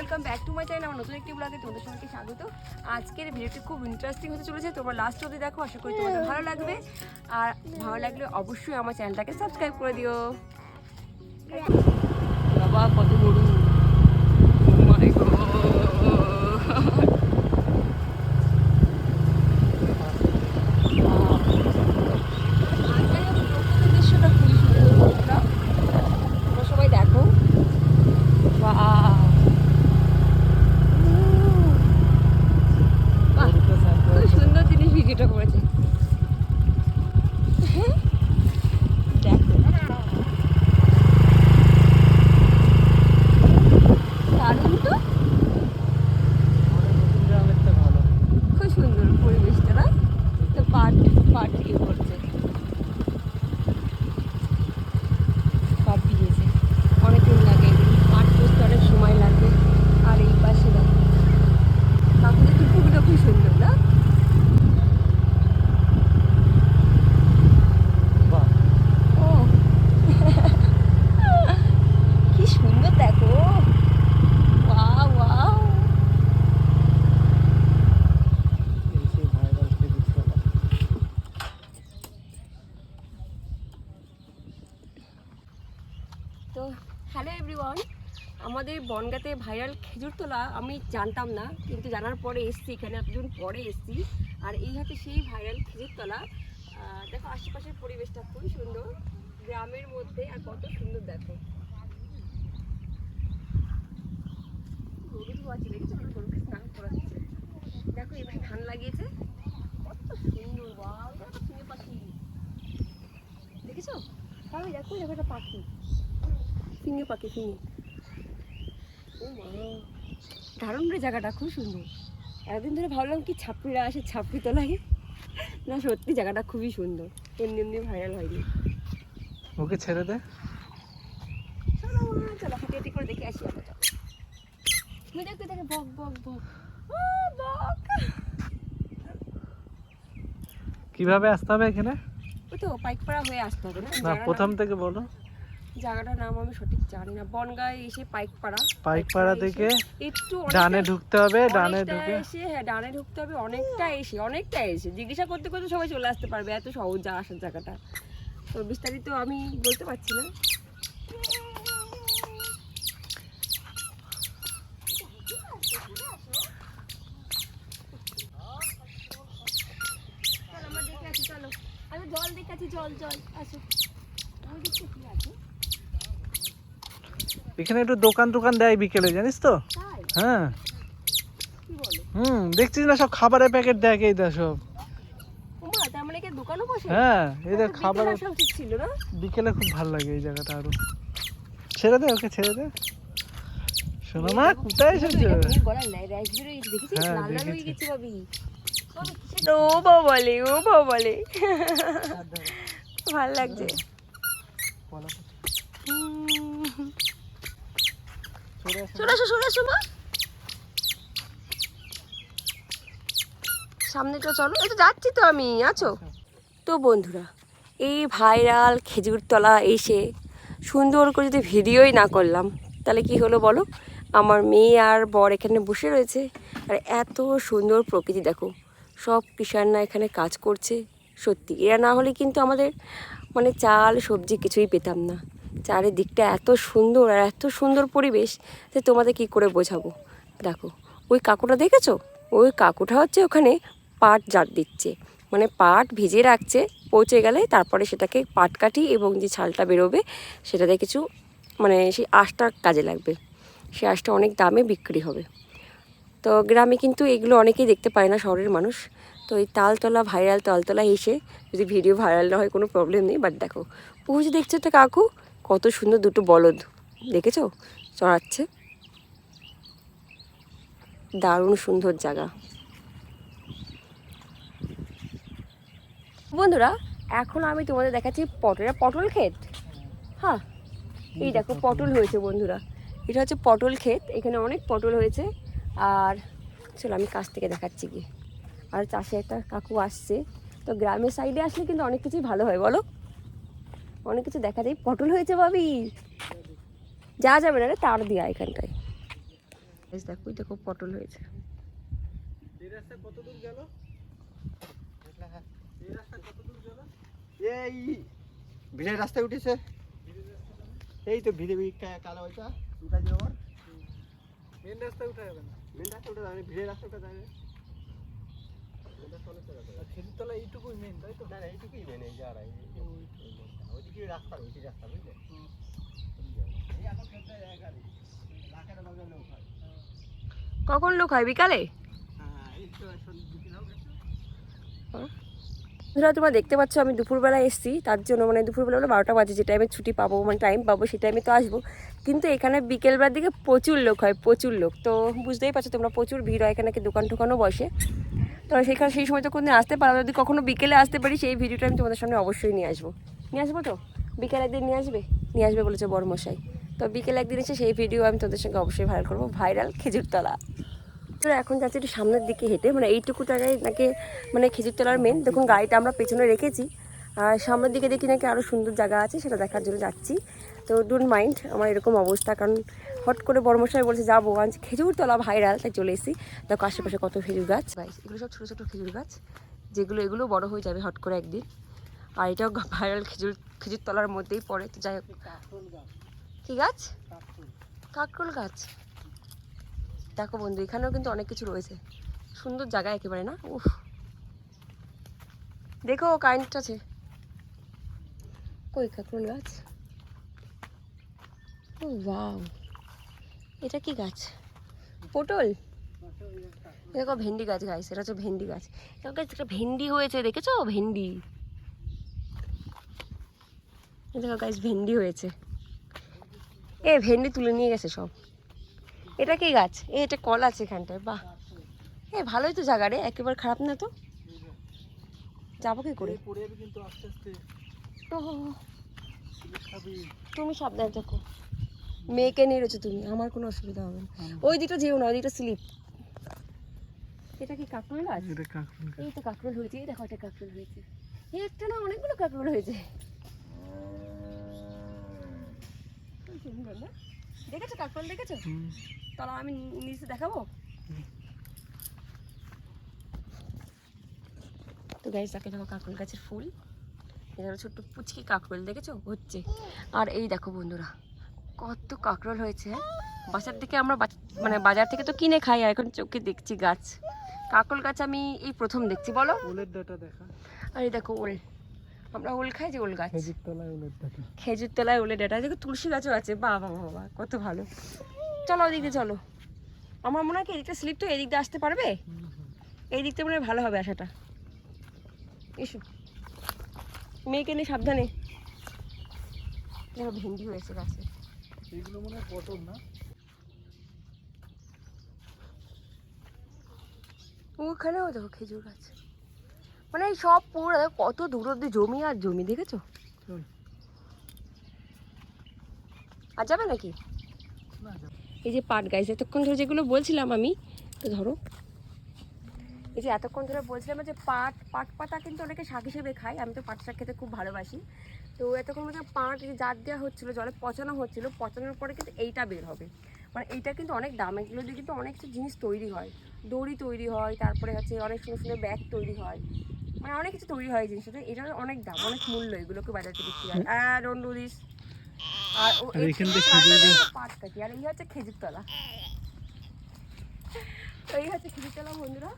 Welcome back to my channel আমার নতুন একটি ব্লগে তোমাদের সবাইকে স্বাগত। আজকের ভিডিওটি খুব ইন্টারেস্টিং হতে চলেছে, তোমরা লাস্ট অবধি দেখো, আশা করি তোমাদের ভালো লাগবে। আর ভালো লাগলে অবশ্যই আমার চ্যানেলটাকে সাবস্ক্রাইব করে দিও। বাবা, কত গরু Oh my God. আর যাই হোক, প্রকৃতির দৃশ্যটা খুবই সুন্দর বন্ধুরা। তোমরা সবাই দেখো Wow. বাহ, খুব সুন্দর জিনিস ভিডিওটা করেছে দেখো দারুণ তো খুব সুন্দর পরিবেশটা না তো পাট পাট ইয়ে করছে পাট ভিজেছে অনেকদিন লাগে এগুলো। পাট পুষতে অনেক সময় লাগবে আর এই পাশে দেখো কাকুদের টুকুগুলো খুব সুন্দর না ও কি সুন্দর দেখো ওয়াও ওয়াও তো হ্যালো এভরিওয়ান আমাদের বনগাতে ভাইরাল খেজুর তোলা আমি জানতাম না, কিন্তু জানার পরে এসছি, এখানে এতজন পরে এসছি। আর এই হাতে সেই ভাইরাল খেজুর তোলা। দেখো আশেপাশের পরিবেশটা খুবই সুন্দর। গ্রামের মধ্যে আর কত সুন্দর দেখো। গরু গরুকে স্নান করাচ্ছে। দেখো এবার ধান লাগিয়েছে। কত সুন্দর পাখি। দেখেছ? তাহলে দেখো দেখো একটা পাখি। ফিঙে পাখি ফিঙে দারুণ রে জায়গাটা খুব সুন্দর। এতদিন ধরে ভাবলাম কি ছাপড়িরা আসে ছাপড়ি তো লাগে না সত্যি জায়গাটা খুবই সুন্দর। এমনি এমনি ভাইরাল হয়নি। ওকে ছেড়ে দে। চলো মা, চলো হাঁটি হাঁটি করে দেখে আসি আমরা তুমি দেখতে দেখে বক বক বক। ও, বক। কীভাবে আসতে হবে এখানে? ওই তো পাইকপাড়া হয়ে আসতে হবে না? না জায়গাটার প্রথম থেকে বলো। জায়গাটার নাম আমি সঠিক জানি না। বনগায় এসে পাইকপাড়া। পাইকপাড়া থেকে একটু ডানে ঢুকতে হবে ডানে ঢুকে এসে হ্যাঁ ডানে ঢুকতে হবে অনেকটা এসে অনেকটা এসে। জিজ্ঞাসা করতে করতে সবাই চলে আসতে পারবে এত সহজ যা আসার জায়গাটা। তো বিস্তারিত আমি বলতে পারছি না। চলো, আমরা দেখে চলো। আমি জল দেখে আছি জল জল। আসো। ওই দিকটা কি আছে? এখানে একটু দোকান টোকান দেয় বিকেলে জানিস তো? হ্যাঁ। কি হুম দেখছিস না সব খাবারের প্যাকেট দেয় এই দেখ সব? ওমা তার মানে কি দোকানও বসে? হ্যাঁ এই দেখ আচ্ছা, বিকেলে খুব ভালো লাগে এই জায়গাটা আরও। ছেড়ে দে ওকে ছেড়ে দে। শোনো মা কোথায় এসেছ? হ্যাঁ, লাল লাল হয়ে দেখেছি। ও বাবা বলে ও বাবা বলে। ভালো লাগছে। চলে আসো চলে আসো মা। সামনেটা চলো এই তো যাচ্ছি তো আমি আছো? তো বন্ধুরা এই ভাইরাল খেজুর তলা এসে সুন্দর করে যদি ভিডিওই না করলাম তাহলে কি হলো বলো? আমার মেয়ে আর বর এখানে বসে রয়েছে আর এত সুন্দর প্রকৃতি দেখো। সব কিষানরা এখানে কাজ করছে। সত্যি এরা না হলে কিন্তু আমাদের মানে চাল সবজি কিছুই পেতাম না। চারিদিকটা এত সুন্দর আর এত সুন্দর পরিবেশ যে তোমাদের কি করে বোঝাবো? দেখো, ওই কাকুটা দেখেছ? ওই কাকুটা হচ্ছে ওখানে পাট জাত দিচ্ছে। মানে পাট ভিজে রাখছে পৌঁছে গেলে তারপরে সেটাকে পাট কাটি এবং যে ছালটা বেরোবে, সেটাতে কিছু মানে সেই আঁশটা কাজে লাগবে। সেই আঁশটা অনেক দামে বিক্রি হবে। তো গ্রামে কিন্তু এগুলো অনেকেই দেখতে পায় না, শহরের মানুষ। তো এই তালতলা, ভাইরাল তালতলা এসে যদি ভিডিও ভাইরাল না হয় কোনো প্রবলেম নেই। বাট দেখো যে দেখছ একটা কাকু কত সুন্দর দুটো বলদ। দেখেছ? চড়াচ্ছে। দারুণ সুন্দর জায়গা। বন্ধুরা, এখন আমি তোমাদের দেখাচ্ছি পটলের পটল ক্ষেত। হ্যাঁ এই দেখো পটল হয়েছে বন্ধুরা। এটা হচ্ছে পটল ক্ষেত। এখানে অনেক পটল হয়েছে। আর চলো আমি কাছ থেকে দেখাচ্ছি কি আর চাষে একটা কাকু আসছে। তো গ্রামের সাইডে আসলে কিন্তু অনেক কিছুই ভালো হয়, বলো? অনেক কিছু দেখা যায়। পটল হয়েছে ভাবি। যা যাবে না রে তার দিয়া এখানটায়। এই দেখো দেখো পটল হয়েছে। এই রাস্তা কত দূর গেল এই রাস্তা কত দূর গেল এই ভিড়ের রাস্তায় উঠেছে। এই তো ভিড়ে ভিড় কালো উঠা যাবে মেন রাস্তায় উঠে যাবে না মেন রাস্তা উঠে যাবে ভিড়ের যাবে খেজুরতলা এইটুকুই মেন তাই তো? না না এইটুকুই মেন এই যারা ওইদিকে রাস্তা ওইদিকে রাস্তা বুঝলে? হয়। কখন লোক হয়? বিকালে? হ্যাঁ একটু। বন্ধুরা তোমরা দেখতে পাচ্ছ আমি দুপুরবেলা এসেছি। তার জন্য মানে দুপুরবেলা হলো বারোটা বাজে যে টাইমে ছুটি পাবো মানে টাইম পাবো সেই টাইমে তো আসব। কিন্তু এখানে বিকেলবেলার দিকে প্রচুর লোক হয় প্রচুর লোক। তো বুঝতেই পারছ তোমরা প্রচুর ভিড় হয় এখানে কি দোকান টোকানও বসে। তো সেখানে সেই সময় তো আসতে পারো যদি কখনো বিকেলে আসতে পারি, সেই ভিডিওটা আমি তোমাদের সামনে অবশ্যই নিয়ে আসব। নিয়ে আসব তো? বিকেলে একদিন নিয়ে আসবে? নিয়ে আসবে বলেছে বড়মশাই। তো বিকেলে একদিন এসে সেই ভিডিও আমি তোদের সঙ্গে অবশ্যই ভাইরাল করব। ভাইরাল খেজুরতলা। তো এখন যাচ্ছি একটু সামনের দিকে হেঁটে। মানে এইটুকু জায়গায় নাকি মানে খেজুরতলার মেন দেখুন, গাড়িটা আমরা পেছনে রেখেছি। আর সামনের দিকে দেখি নাকি আরও সুন্দর জায়গা আছে, সেটা দেখার জন্য যাচ্ছি। তো ডোন্ট মাইন্ড আমার এরকম অবস্থা, কারণ হট করে বড়মশাই বলছে, যাব। আজ খেজুরতলা ভাইরাল তাই চলে এসেছি। দেখো আশেপাশে কত খেজুর গাছ। ভাই এগুলো সব ছোটো ছোটো খেজুর গাছ, যেগুলো, এগুলো বড় হয়ে যাবে হট করে একদিন। আর এটাও ভাইরাল খেজুর, খেজুরতলার মধ্যেই পড়ে। তো যাই হোক। কী গাছ? কাকরোল কাকরোল গাছ। দেখো বন্ধু, এখানেও কিন্তু অনেক কিছু রয়েছে। সুন্দর জায়গা একেবারে না? উফ। দেখো কারেন্ট আছে। কই কাকরোল গাছ? ও, ওয়াও। এটা কি গাছ? পটল? দেখো ভেন্ডি গাছ গাছ এটা হচ্ছে ভেন্ডি গাছ। দেখো গাছ একটা ভেন্ডি হয়েছে, দেখেছ? ভেন্ডি। দেখো গাছ ভেন্ডি হয়েছে। এ, ভেন্ডি তুলে নিয়ে গেছে সব। এটা কি গাছ? এ, এটা কল আছে এখানটায়, বাহ। এ, ভালোই তো জায়গা রে, একেবারে খারাপ না তো? যাব কি করে? তুমি সাবধানে থাকো। মেয়েকে নিয়ে রয়েছো তুমি আমার কোনো অসুবিধা হবে না। ওই দিকটা যেও না ওই দিকটা স্লিপ। এটা কি কাকরোল গাছ এটা কাকরোল এই তো কাকরোল হয়েছে এই দেখো একটা কাকরোল হয়েছে। এই একটা না অনেকগুলো কাকরোল হয়েছে? দেখেছ কাকরোল দেখেছ। তাহলে আমি নিচে দেখাবো? তো গাইজ তাকে দেখো কাকরোল গাছের ফুল। হলো ছোট্ট পুচকি কাঁকরোল দেখেছ? হচ্ছে। আর এই দেখো বন্ধুরা কত কাঁকরোল হয়েছে। হ্যাঁ? বাজার থেকে আমরা মানে বাজার থেকে তো কিনে খাই আর এখন চোখে দেখছি গাছ। কাকরোল গাছ আমি এই প্রথম দেখছি বলো। ওলের ডাটা দেখা। আর এই দেখো ওল আমরা ওল খাই যে ওল গাছ। খেজুর তলায় ওলের ডাটা। খেজুর তলায় ওলে ডাটা। দেখো তুলসী গাছও আছে। বাহ, বাহ কত ভালো। চলো ওদিক দিয়ে চলো। আমার মনে হয় কি এদিকটা স্লিপ তো এদিক দিয়ে আসতে পারবে? এই দিকটা মনে হয় ভালো হবে আসাটা এসো। মেয়েকে নিয়ে সাবধানে। দেখো ভেন্ডি হয়েছে গাছে। এইগুলো মনে হয় পটল না? ওখানেও দেখো খেজুর গাছ। মানে এই সব পুরো কত দূর অব্দি জমি আর জমি দেখেছ? আর যাবে নাকি? এই যে পাট গাছ এতক্ষণ ধরে যেগুলো বলছিলাম আমি তো ধরো এই যে এতক্ষণ ধরে বলছিলাম যে পাট পাট পাতা কিন্তু অনেকে শাক হিসেবে খায় আমি তো পাট শাক খেতে খুব ভালোবাসি। তো এতক্ষণ মধ্যে পাট যে জাত দেওয়া হচ্ছিল জলে পচানো হচ্ছিল পচানোর পরে কিন্তু এইটা বের হবে। মানে এইটা কিন্তু অনেক দাম এগুলো দিয়ে কিন্তু অনেক কিছু জিনিস তৈরি হয়। দড়ি তৈরি হয় তারপরে হচ্ছে অনেক সুন্দর সুন্দর ব্যাগ তৈরি হয়। মানে অনেক কিছু তৈরি হয় জিনিসটা এটার অনেক দাম অনেক মূল্য এগুলোকে বাজারে বিক্রি হয়। আর ডোন্ট ডু দিস। আর ও- আর এই- এখান থেকে এই খেজুর রান্নাটা গাছ- পাট কাটি আর এই হচ্ছে খেজুর তলা এই হচ্ছে খেজুর তলা বন্ধুরা।